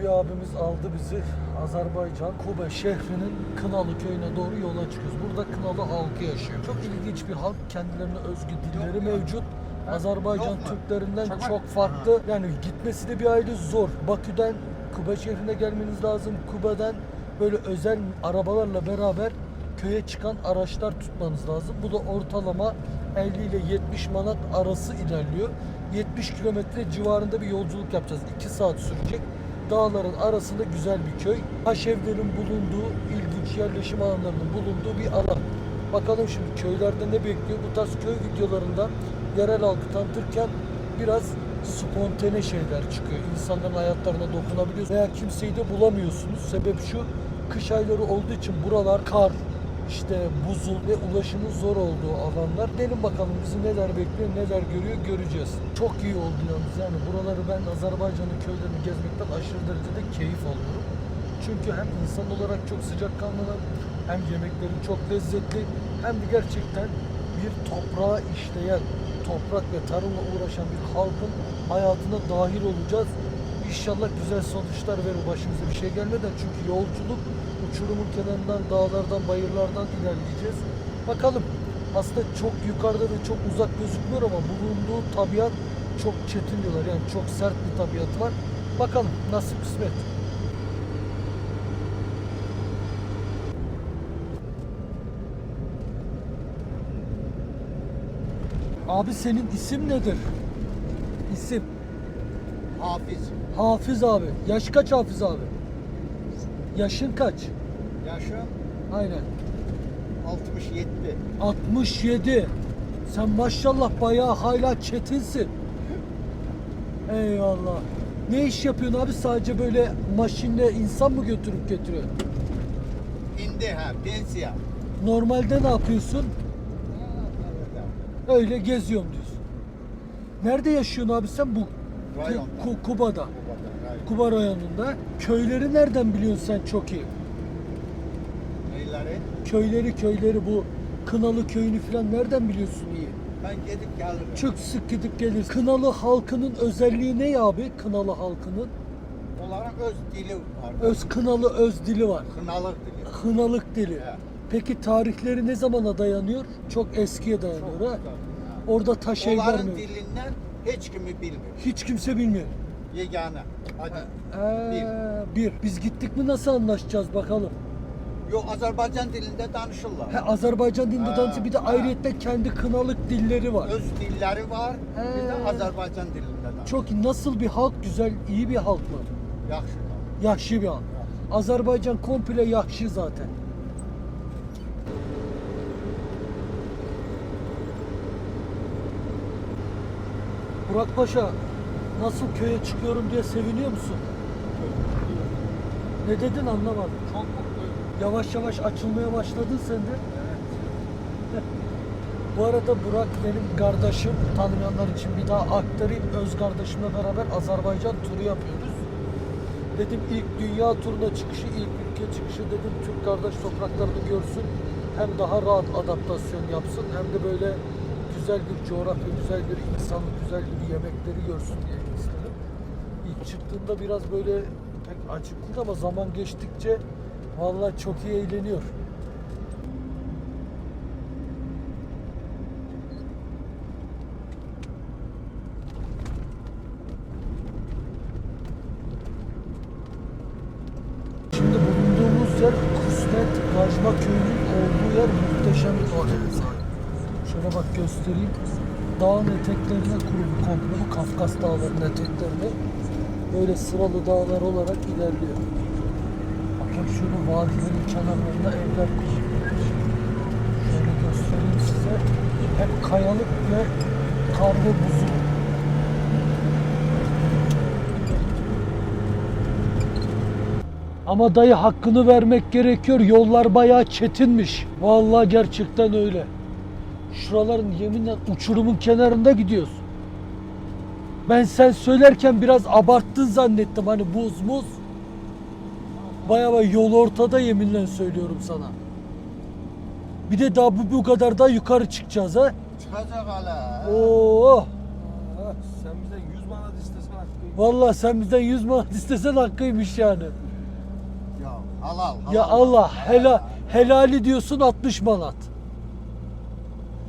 Bir abimiz aldı bizi Azerbaycan Kube şehrinin Kınalı köyüne doğru yola çıkıyoruz. Burada Kınalı halkı yaşıyor. Çok ilginç bir halk. Kendilerine özgü dilleri mevcut. Azerbaycan Türklerinden çok farklı. Yani gitmesi de bir aile zor. Bakü'den Kube şehrine gelmeniz lazım. Kube'den böyle özel arabalarla beraber köye çıkan araçlar tutmanız lazım. Bu da ortalama 50 ile 70 manat arası ilerliyor. 70 kilometre civarında bir yolculuk yapacağız. 2 saat sürecek. Dağların arasında güzel bir köy. Haşevlerin bulunduğu, ilginç yerleşim alanlarının bulunduğu bir alan. Bakalım şimdi köylerde ne bekliyor? Bu tarz köy videolarında yerel halkı tanıtırken biraz spontane şeyler çıkıyor. İnsanların hayatlarına dokunabiliyorsunuz veya kimseyi de bulamıyorsunuz. Sebep şu, kış ayları olduğu için buralar kar, işte buzul ve ulaşımın zor olduğu alanlar. Gelin bakalım bizi neler bekliyor, neler görüyor göreceğiz. Çok iyi oldu yalnız yani buraları ben Azerbaycan'ın köylerini gezmekten aşırı derecede keyif alıyorum. Çünkü hem insan olarak çok sıcakkanlılar, hem yemekleri çok lezzetli, hem de gerçekten bir toprağa işleyen, toprak ve tarımla uğraşan bir halkın hayatına dahil olacağız. İnşallah güzel sonuçlar verir başımıza bir şey gelmeden. Çünkü yolculuk uçurumun kenarından, dağlardan, bayırlardan ilerleyeceğiz. Bakalım. Aslında çok yukarıda ve çok uzak gözükmüyor ama bulunduğu tabiat çok çetin diyorlar. Yani çok sert bir tabiat var. Bakalım nasip kısmet. Abi senin isim nedir? İsim. Hafiz. Hafız abi. Yaş kaç Hafız abi? Yaşın kaç? Yaşım Aynen. 67. 67. Sen maşallah bayağı hala çetinsin. Eyvallah. Ne iş yapıyorsun abi? Sadece böyle maşinle insan mı götürüp getiriyor? İndi ha pensiya. Normalde ne yapıyorsun? Öyle geziyorum diyorsun. Nerede yaşıyorsun abi sen bu? Rayonda. Ku- Kuba'da. Kuba'da, rayon. Kuba rayonunda. Köyleri nereden biliyorsun sen çok iyi? Neyleri? Köyleri köyleri bu Kınalı köyünü falan nereden biliyorsun iyi? Ben gidip gelirim. Çok sık gidip gelir. Kınalı halkının özelliği ne ya abi? Kınalı halkının Onların öz dili var. öz kınalı öz dili var. Kınalık dili. Kınalık dili. Evet. Peki tarihleri ne zamana dayanıyor? Çok eskiye dayanıyor Çok ha. güzel. Orada taş evler Onların mi? dilinden hiç kimi bilmiyor. Hiç kimse bilmiyor. Yegane. Hadi. Ee, bir. Biz gittik mi nasıl anlaşacağız bakalım. Yok Azerbaycan dilinde danışırlar. He, Azerbaycan dilinde dansı bir de ayrıyetten kendi kınalık dilleri var. Öz dilleri var. Bir de He. Azerbaycan dilinde danışırlar. Çok nasıl bir halk güzel, iyi bir halk mı? Yaxşı. Yahşi bir halk. Azerbaycan komple yahşi zaten. Burak Paşa nasıl köye çıkıyorum diye seviniyor musun? Ne dedin anlamadım. Çok. Yavaş yavaş açılmaya başladın sen de. Bu arada Burak benim kardeşim. Tanımayanlar için bir daha aktarayım. Öz kardeşimle beraber Azerbaycan turu yapıyoruz. Dedim ilk dünya turuna çıkışı, ilk ülke çıkışı dedim Türk kardeş topraklarını görsün. Hem daha rahat adaptasyon yapsın hem de böyle güzel bir coğrafya, güzel bir insanlık, güzel bir yemekleri görsün diye istedim. İlk çıktığımda biraz böyle pek değil ama zaman geçtikçe vallahi çok iyi eğleniyor. Şimdi bulunduğumuz yer Kusmet Gajma Köyü'nün olduğu yer muhteşem bir sahip. Şöyle bak göstereyim. Dağın eteklerine kurulu komple bu Kafkas dağlarının eteklerine. Böyle sıralı dağlar olarak ilerliyor. Bakın şöyle vadilerin kenarlarında evler kurulmuş. Şöyle göstereyim size. Hep kayalık ve kar ve buzul. Ama dayı hakkını vermek gerekiyor. Yollar bayağı çetinmiş. Vallahi gerçekten öyle. Şuraların yeminle uçurumun kenarında gidiyoruz. Ben sen söylerken biraz abarttın zannettim. Hani buz muz. Bayağı bayağı yol ortada yeminle söylüyorum sana. Bir de daha bu, bu kadar daha yukarı çıkacağız ha. Çıkacak hala. Oo. Ha, sen bizden 100 manat istesen hakkı. Vallahi sen bizden 100 manat istesen hakkıymış yani. Ya halal. Ya halal. Allah helal, helali diyorsun 60 manat.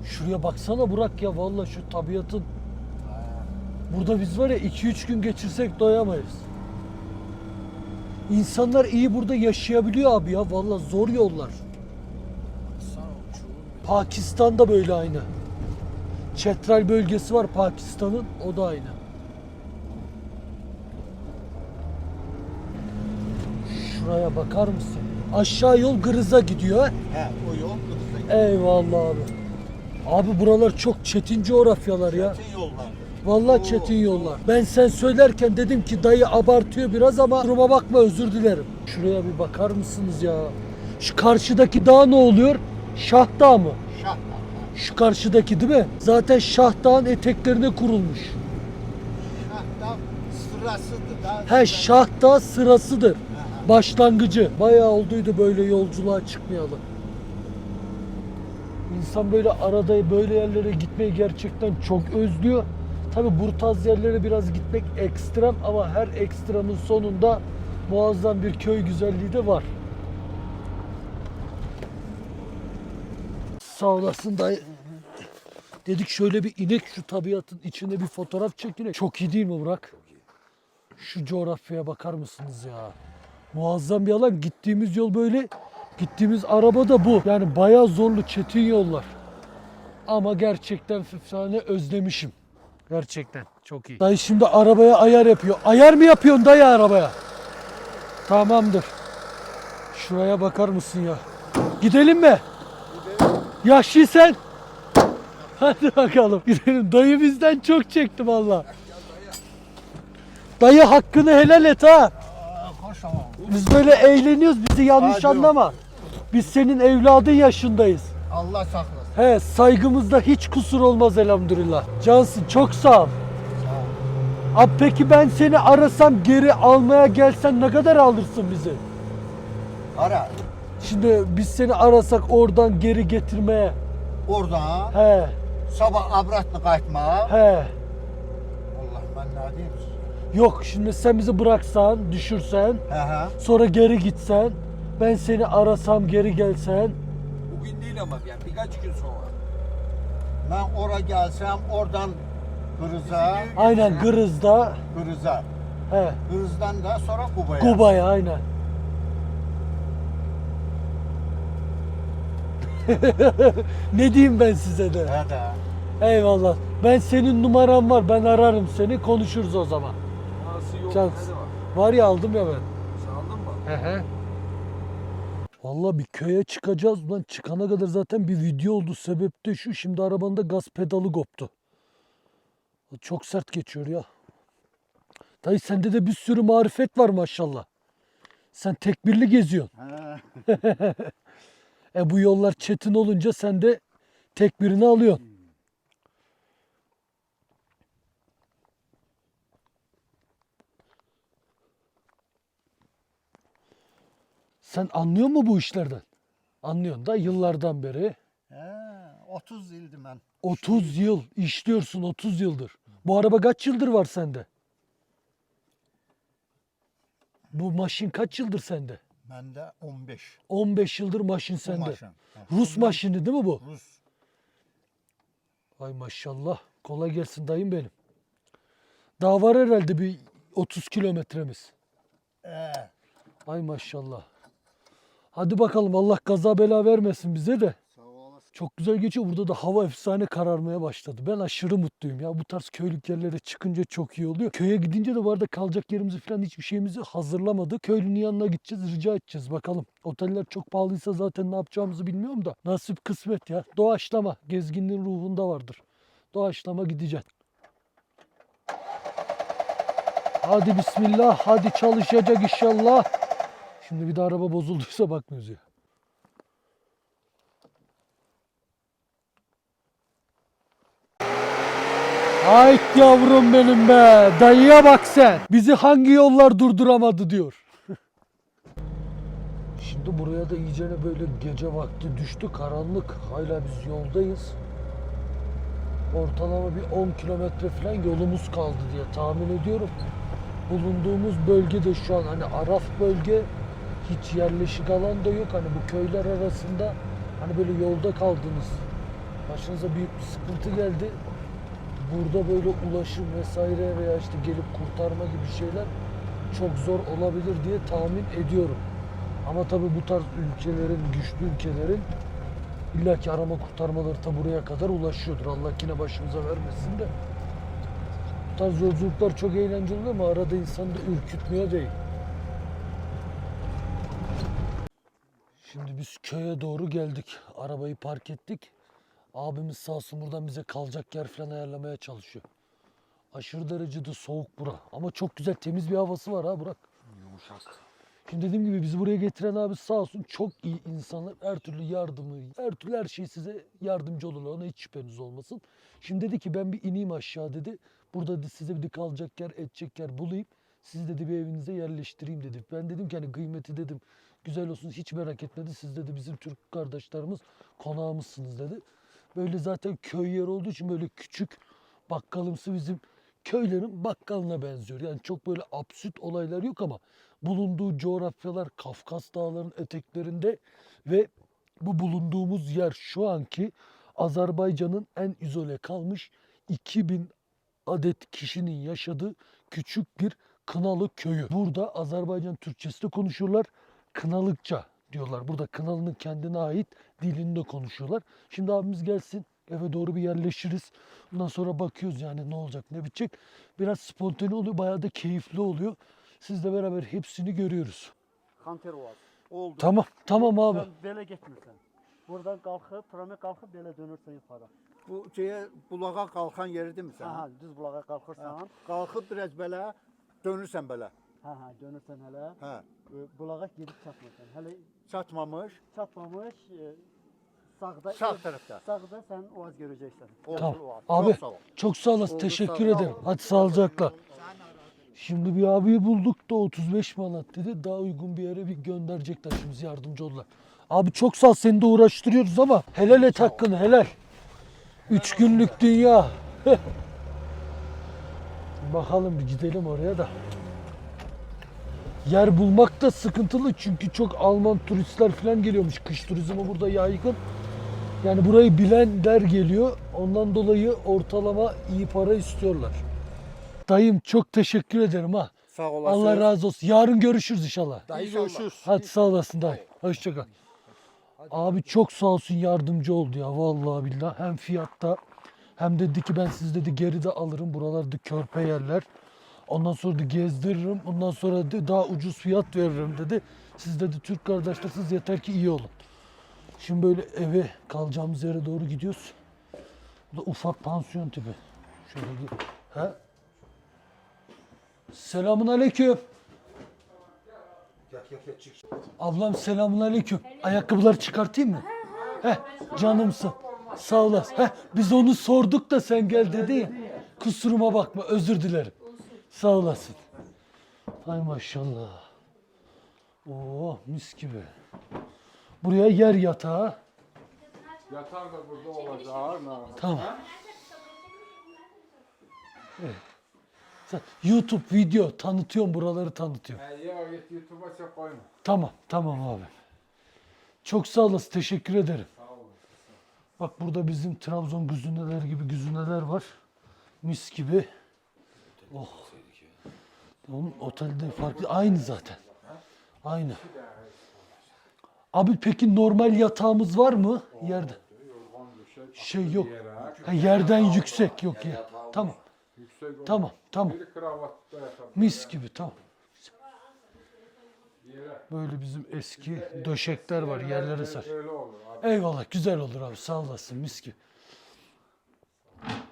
Şuraya baksana Burak ya vallahi şu tabiatın. Burada biz var ya 2-3 gün geçirsek doyamayız. İnsanlar iyi burada yaşayabiliyor abi ya vallahi zor yollar. Pakistan'da böyle aynı. Çetral bölgesi var Pakistan'ın o da aynı. Şuraya bakar mısın? Aşağı yol Gırız'a gidiyor. He, o yol Kıbrıs'a Eyvallah abi. Abi buralar çok çetin coğrafyalar ya. Çetin yollar. Vallahi çetin yollar. Ben sen söylerken dedim ki dayı abartıyor biraz ama duruma bakma özür dilerim. Şuraya bir bakar mısınız ya? Şu karşıdaki dağ ne oluyor? Şah Dağı mı? Şah. Şu karşıdaki değil mi? Zaten Şah Dağı'nın eteklerine kurulmuş. Şah da sırasıdır. Da, He Şah Dağı sırasıdır. Başlangıcı. Bayağı olduydu böyle yolculuğa çıkmayalı. İnsan böyle arada böyle yerlere gitmeyi gerçekten çok özlüyor. Tabi bu tarz yerlere biraz gitmek ekstrem ama her ekstremin sonunda muazzam bir köy güzelliği de var. Sağ olasın dayı. Dedik şöyle bir inek şu tabiatın içinde bir fotoğraf çekinek. Çok iyi değil mi Burak? Şu coğrafyaya bakar mısınız ya? Muazzam bir alan. Gittiğimiz yol böyle. Gittiğimiz araba da bu. Yani bayağı zorlu, çetin yollar. Ama gerçekten efsane özlemişim. Gerçekten çok iyi. Dayı şimdi arabaya ayar yapıyor. Ayar mı yapıyorsun dayı arabaya? Tamamdır. Şuraya bakar mısın ya? Gidelim mi? Yaşlı sen. Hadi bakalım gidelim. Dayı bizden çok çekti valla. Dayı hakkını helal et ha. Biz böyle eğleniyoruz bizi yanlış Hadi anlama. Biz senin evladın yaşındayız. Allah saklasın. He saygımızda hiç kusur olmaz elhamdülillah. Cansın çok sağ ol. Abi peki ben seni arasam geri almaya gelsen ne kadar alırsın bizi? Ara. Şimdi biz seni arasak oradan geri getirmeye. Oradan He sabah abratını kaytma. he. Allah ben ne diyeyim size? Yok şimdi sen bizi bıraksan, düşürsen, He he. sonra geri gitsen, ben seni arasam geri gelsen. Değil ama yani birkaç gün sonra. Ben oraya gelsem oradan Kırız'a, Aynen Gırız'da. Kırız'a. He. Kırız'dan da sonra Kuba'ya. Kuba'ya aynen. ne diyeyim ben size de? He de. Eyvallah. Ben senin numaran var. Ben ararım seni. Konuşuruz o zaman. Nasıl yok? Can- Ne? Var ya aldım ya ben. Sen aldın mı? He he. Vallahi bir köye çıkacağız. Lan çıkana kadar zaten bir video oldu. Sebep de şu. Şimdi arabanın da gaz pedalı koptu. Çok sert geçiyor ya. Dayı sende de bir sürü marifet var maşallah. Sen tekbirli geziyorsun. E bu yollar çetin olunca sen de tekbirini alıyorsun. Sen anlıyor mu bu işlerden? Anlıyorsun da yıllardan beri. He. 30 yıldı ben. 30 yıl işliyorsun 30 yıldır. Bu araba kaç yıldır var sende? Bu maşin kaç yıldır sende? Bende 15. 15 yıldır maşin sende. maşın. He. Rus maşini değil mi bu? Rus. Ay maşallah. Kolay gelsin dayım benim. Daha var herhalde bir 30 kilometremiz. He. Ay maşallah. Hadi bakalım Allah kaza bela vermesin bize de. Çok güzel geçiyor. Burada da hava efsane kararmaya başladı. Ben aşırı mutluyum ya. Bu tarz köylük yerlere çıkınca çok iyi oluyor. Köye gidince de bu arada kalacak yerimizi falan hiçbir şeyimizi hazırlamadık. Köylünün yanına gideceğiz, rica edeceğiz bakalım. Oteller çok pahalıysa zaten ne yapacağımızı bilmiyorum da. Nasip kısmet ya. Doğaçlama. Gezginliğin ruhunda vardır. Doğaçlama gideceksin. Hadi bismillah. Hadi çalışacak inşallah. Şimdi bir de araba bozulduysa bakmıyoruz ya. Hayt yavrum benim be. Dayıya bak sen. Bizi hangi yollar durduramadı diyor. Şimdi buraya da iyicene böyle gece vakti düştü. Karanlık. Hala biz yoldayız. ortalama bir 10 kilometre falan yolumuz kaldı diye tahmin ediyorum. Bulunduğumuz bölge de şu an hani Araf bölge hiç yerleşik alan da yok. Hani bu köyler arasında hani böyle yolda kaldınız. Başınıza büyük bir sıkıntı geldi. Burada böyle ulaşım vesaire veya işte gelip kurtarma gibi şeyler çok zor olabilir diye tahmin ediyorum. Ama tabii bu tarz ülkelerin, güçlü ülkelerin illaki arama kurtarmaları da buraya kadar ulaşıyordur. Allah yine başımıza vermesin de. Bu tarz yolculuklar çok eğlenceli ama arada insanı da ürkütmüyor değil. Şimdi biz köye doğru geldik. Arabayı park ettik. Abimiz sağ olsun buradan bize kalacak yer falan ayarlamaya çalışıyor. Aşırı derecede soğuk bura. Ama çok güzel temiz bir havası var ha Burak. Yumuşak. Şimdi dediğim gibi bizi buraya getiren abi sağ olsun çok iyi insanlar. Her türlü yardımı, her türlü her şey size yardımcı olurlar. Ona hiç şüpheniz olmasın. Şimdi dedi ki ben bir ineyim aşağı dedi. Burada dedi, size bir de kalacak yer, edecek yer bulayım. Sizi dedi bir evinize yerleştireyim dedi. Ben dedim ki hani kıymeti dedim güzel olsun hiç merak etmedi. Siz dedi bizim Türk kardeşlerimiz konağımızsınız dedi. Böyle zaten köy yeri olduğu için böyle küçük bakkalımsı bizim köylerin bakkalına benziyor. Yani çok böyle absürt olaylar yok ama bulunduğu coğrafyalar Kafkas Dağları'nın eteklerinde ve bu bulunduğumuz yer şu anki Azerbaycan'ın en izole kalmış 2000 adet kişinin yaşadığı küçük bir Kınalı köyü. Burada Azerbaycan Türkçesi de konuşuyorlar. Kınalıkça diyorlar. Burada Kınalı'nın kendine ait dilinde konuşuyorlar. Şimdi abimiz gelsin eve doğru bir yerleşiriz. Ondan sonra bakıyoruz yani ne olacak ne bitecek. Biraz spontane oluyor bayağı da keyifli oluyor. Sizle beraber hepsini görüyoruz. Kanter Ovası. Oldu. Tamam tamam abi. Sen böyle gitmirsən. Buradan kalkıp, tramvay kalkıp böyle dönürsən yukarı. Bu şeye bulağa kalkan yeridir mi sen? Aha, düz bulağa kalkırsan. Kalkıp biraz belə dönürsən belə. Ha ha, dönürsən hələ. Hə. E, Bulağa gedib çatmırsan. Hələ Çatmamış. çatmamış. e, Sağda Sağ tərəfdə. Sağda sen Oğaz göreceksin. Oldu. Tamam. Çok Abi sağ ol. çok sağ olasın. Oldu, Teşekkür sağ ol. ederim. Hadi sağlıcakla. Şimdi bir abiyi bulduk da 35 manat dedi. Daha uygun bir yere bir gönderecekler şimdi bize yardımcı oldular. Abi çok sağ ol seni de uğraştırıyoruz ama helal et hakkını helal. Üç günlük dünya. Bakalım bir gidelim oraya da. Yer bulmak da sıkıntılı çünkü çok Alman turistler falan geliyormuş. Kış turizmi burada yaygın. Yani burayı bilenler geliyor. Ondan dolayı ortalama iyi para istiyorlar. Dayım çok teşekkür ederim ha. Sağ olasın. Allah razı olsun. Yarın görüşürüz inşallah. Dayı görüşürüz. Hadi sağ olasın dayı. Hoşça kal. Abi çok sağ olsun yardımcı oldu ya vallahi billahi. Hem fiyatta hem dedi ki ben siz dedi geride alırım. Buralarda körpe yerler. Ondan sonra da gezdiririm. Ondan sonra dedi daha ucuz fiyat veririm dedi. Siz dedi Türk kardeşlersiniz yeter ki iyi olun. Şimdi böyle eve kalacağımız yere doğru gidiyoruz. Bu da ufak pansiyon tipi. Şöyle gir. He? Selamun aleyküm. Ablam selamun aleyküm. Ayakkabıları çıkartayım mı? Heh, canımsın. Sağ olasın. Heh, biz onu sorduk da sen gel dedi ya. Kusuruma bakma özür dilerim. Sağ olasın. Ay maşallah. Oo mis gibi. Buraya yer yatağı. Yatar da burada olacak. ha. Tamam. Evet. Sen YouTube video tanıtıyorum buraları tanıtıyorum. Ha, ya YouTube'a çok koyma. Tamam, tamam abi. Çok sağ olasın, teşekkür ederim. Sağ olasın. Bak burada bizim Trabzon güzüneler gibi güzüneler var. Mis gibi. Oh. Onun otelde farklı. Aynı zaten. Aynı. Abi peki normal yatağımız var mı yerde? Şey yok. Ha, yerden yüksek yok ya. Tamam. Tamam, tamam. Mis gibi tamam. Böyle bizim eski döşekler var yerlere sar. Eyvallah güzel olur abi sağ olasın mis gibi.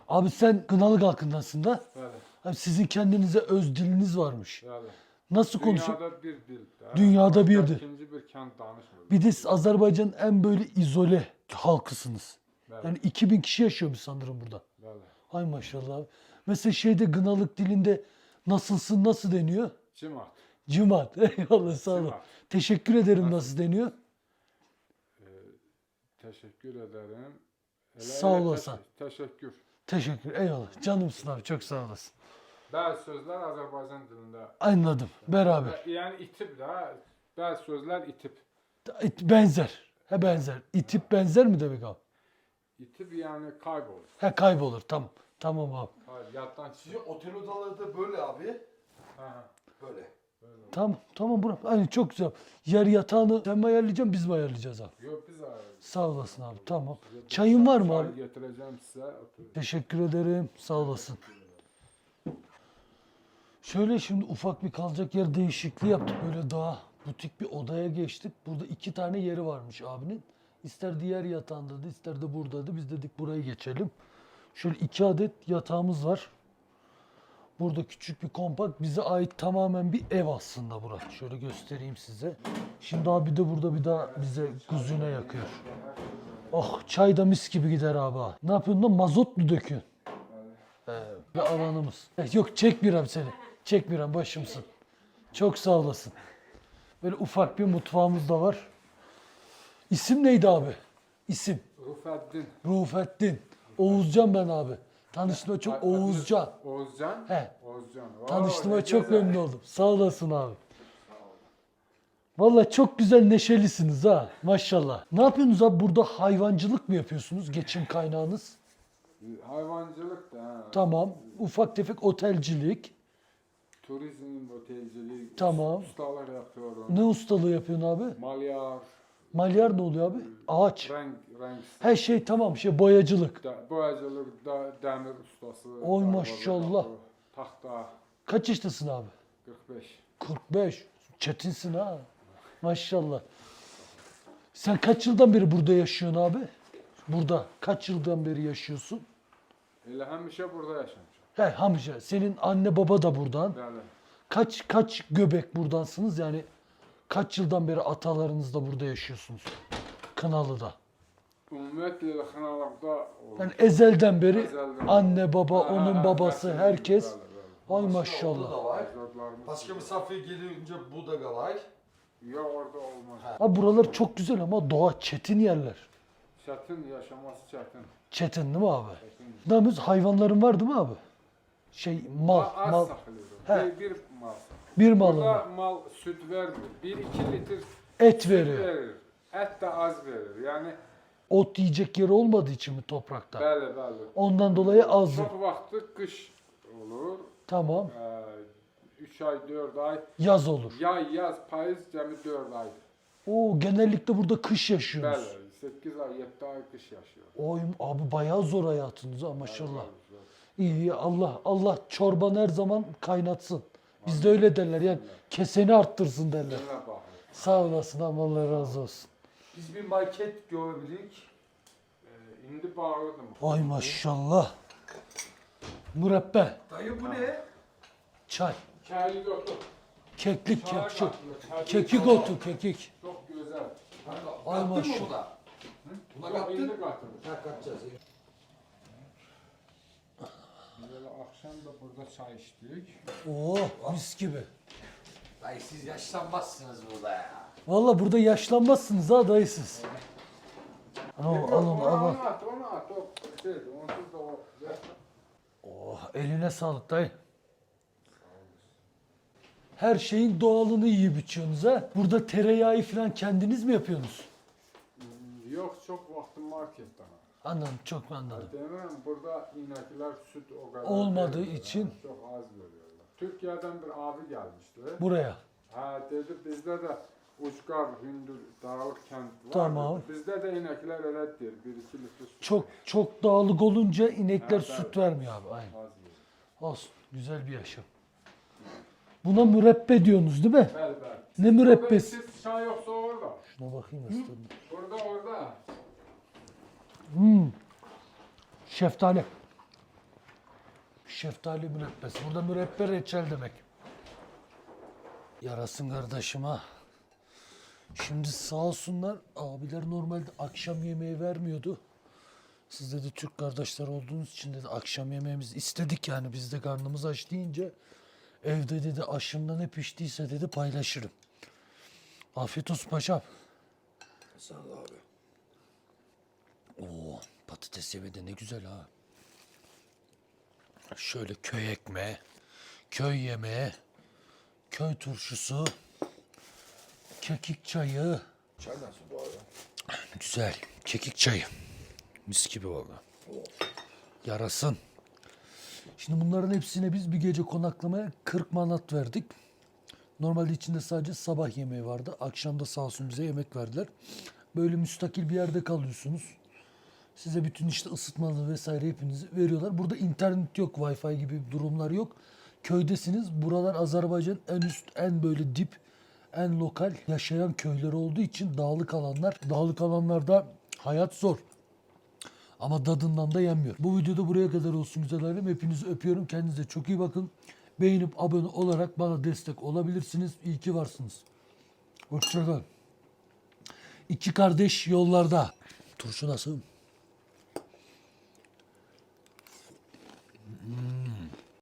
Abi sen Kınalı halkındansın da. Böyle. Abi sizin kendinize öz diliniz varmış. Böyle. Nasıl konuşuyor? Dünyada bir dil. ha. Dünyada bir dil. İkinci bir kent danışmıyor. Bir de siz Azerbaycan'ın en böyle izole halkısınız. Böyle. Yani 2000 kişi yaşıyormuş sanırım burada. Böyle. Ay maşallah. Mesela şeyde Gınalık dilinde nasılsın nasıl deniyor? Cimat. Cimat. Eyvallah sağ olun. Cimat. Teşekkür ederim nasıl deniyor? Teşekkür ederim. Hele Sağ olasın. teş- teşekkür. Teşekkür. Eyvallah. Canımsın abi. Çok sağ olasın. Bəzi sözlər Azərbaycan dilində Anladım. Beraber. yəni itib də, bəzi sözlər itib. İt- Benzer. He benzer. İtip benzer mi demek abi? İtib yəni kaybolur. He kaybolur. Tamam. Tamam abi. Kay- Yaddan Sizin çıxır. otel odaları da böyle abi. Hə, hə. Böyle. Tamam. Tamam Burak. Aynen çok güzel. Yer yatağını sen mi ayarlayacaksın biz mi ayarlayacağız abi? Yox biz ayrı. Sağ olasın abi. Tamam. Çayın var mı abi? Çay Gətirəcəm sizə. oturun. Teşekkür ederim. Sağ olasın. Şöyle şimdi ufak bir kalacak yer değişikliği yaptık. Böyle daha butik bir odaya geçtik. Burada iki tane yeri varmış abinin. İster diğer yatağındadı, ister de buradaydı. Biz dedik buraya geçelim. Şöyle iki adet yatağımız var. Burada küçük bir kompakt bize ait tamamen bir ev aslında bura. Şöyle göstereyim size. Şimdi abi de burada bir daha bize kuzine yakıyor. Oh çay da mis gibi gider abi. Ne yapıyorsun lan mazot mu döküyorsun? Ee, bir alanımız. Eh, Yok çekmiyorum seni. Çekmiyorum başımsın. Çok sağ olasın. Böyle ufak bir mutfağımız da var. İsim neydi abi? İsim. Rufəddin. Rufettin. Oğuzcan ben abi. Tanıştığıma çok Oğuzcan. Oğuzcan. He. Oğuzcan. Oo, Tanıştığıma ne çok gözəl. memnun oldum. Sağ olasın abi. Vallahi çok güzel neşelisiniz ha. Maşallah. Ne yapıyorsunuz abi? Burada hayvancılık mı yapıyorsunuz? Geçim kaynağınız. Hayvancılıq da, hə. Tamam. Ufak tefek otelcilik. Turizm, otelcilik, Tamam. ustalıq yapıyorum. Ne ustalığı yapıyorsun abi? Malyar, Malyar ne oluyor abi? Ağaç. renk, renk, Her şey tamam şey boyacılık. da, boyacılık, da, demir ustası. Oy maşallah. kapı, Taxta, Kaç yaştasın abi? 45. 45. Çetinsin ha. Maşallah. Sen kaç yıldan beri burada yaşıyorsun abi? Burada. Kaç yıldan beri yaşıyorsun? Elə həmişə burada yaşamışam. He Hamza. Senin anne baba da buradan. Kaç kaç göbek buransınız? Yani kaç yıldan beri atalarınız da burada yaşıyorsunuz? Kınalı'da. Ümumiyyətlə elə xınalıqda olur. Yani ezelden beri Ezelden. anne baba, onun babası, herkes. Ay maşallah. da var. Başka misafir gelince bu da kalay. Yox, orada olmaz. Ha buralar çok güzel ama doğa çetin yerler. Çətin, yaşaması çətin. Çetin değil mi abi? Yapıyoruz? Hayvanların var değil mi abi? Şey mal, Az mal. Hə. Bir, bir mal. Bir malın Burada mal süd vermir. 1-2 litr Et süd veriyor. verir. Ət də az verir. Yəni Ot yiyecek yeri olmadığı için mi toprakta? bəli, bəli. Ondan dolayı az. Çox vaxtı qış olur. Tamam. 3 ay, 4 ay. Yaz olur. Yay, yaz, payız cəmi 4 aydır. Oo genellikle burada kış yaşıyoruz. Bəli, 8 ay, 7 ay qış yaşıyor. Oy abi bayağı zor hayatınız ha maşallah. İyi iyi Allah Allah çorban her zaman kaynatsın. Bizde öyle derler yani keseni arttırsın derler. Sağ olasın ama Allah razı olsun. Biz bir market görebildik. E, İndi bağlıdır. Ay maşallah. Mürebbe, Dayı bu ne? çay, Çaylı götür. keklik, Çay kekik. otu, kekik. Çox gözəl. Ay Kattın mı maşallah. bu da? Buna Yox, kattın. indi qatılır. Ha katacağız. Belə axşam da burada çay içdik. Oo mis gibi. Dayı siz yaşlanmazsınız burada ya. Valla burada yaşlanmazsınız ha dayı siz. Al, Yox, alın, onu alın. at, onu at. O şeydir, onsuz da o. Oh, eline sağlık dayı. Her şeyin doğalını yiyip içiyorsunuz ha. Burada tereyağı falan kendiniz mi yapıyorsunuz? Yox, çox vaxtı marketdən. Anladım, çok anladım. Demirəm, burada inəklər süd o qədər Olmadığı vermir, için- çox az veriyorlar. Türkiyədən bir abi gəlmişdi. Buraya. Hə, dedi bizdə də Ucqar, Hündür, Dağlıq kənd var. Tamam. Bizdə də inəklər elə deyir, 1-2 litr süd Çok çok dağlık olunca inekler Evet, süt evet. vermiyor abi. Aynen. az. Olsun. Güzel bir yaşam. Buna mürebbe diyorsunuz değil mi? Bəli, bəli. Ne mürebbesi? Siz çay yoxsa orada. Şuna bakayım aslında. Orada, orada. Hmm. Şeftali. Şeftali mürebbesi. Burada mürebbe reçel demek. Yarasın kardeşim ha. Şimdi sağ olsunlar abiler normalde akşam yemeği vermiyordu. Siz dedi Türk kardeşler olduğunuz için dedi akşam yemeğimizi istedik yani biz de karnımız aç deyince evde dedi aşımdan ne piştiyse dedi paylaşırım. Afiyet olsun paşam. Sağ ol abi. Oo patates yemedi ne güzel ha. Şöyle köy ekmeği, köy yemeği, köy turşusu, kekik çayı. Çay nasıl bu arada? Güzel. Kekik çayı. Mis gibi valla. Yarasın. Şimdi bunların hepsine biz bir gece konaklamaya 40 manat verdik. Normalde içinde sadece sabah yemeği vardı. Akşam da sağ olsun bize yemek verdiler. Böyle müstakil bir yerde kalıyorsunuz. Size bütün işte ısıtmalı vesaire hepinizi veriyorlar. Burada internet yok, wifi gibi durumlar yok. Köydesiniz. Buralar Azerbaycan en üst, en böyle dip, en lokal yaşayan köyler olduğu için dağlık alanlar. Dağlık alanlarda hayat zor. Ama dadından da yenmiyor. Bu videoda buraya kadar olsun güzel ailem. Hepinizi öpüyorum. Kendinize çok iyi bakın. Beğenip abone olarak bana destek olabilirsiniz. İyi ki varsınız. Hoşçakalın. İki kardeş yollarda. Turşu nasıl?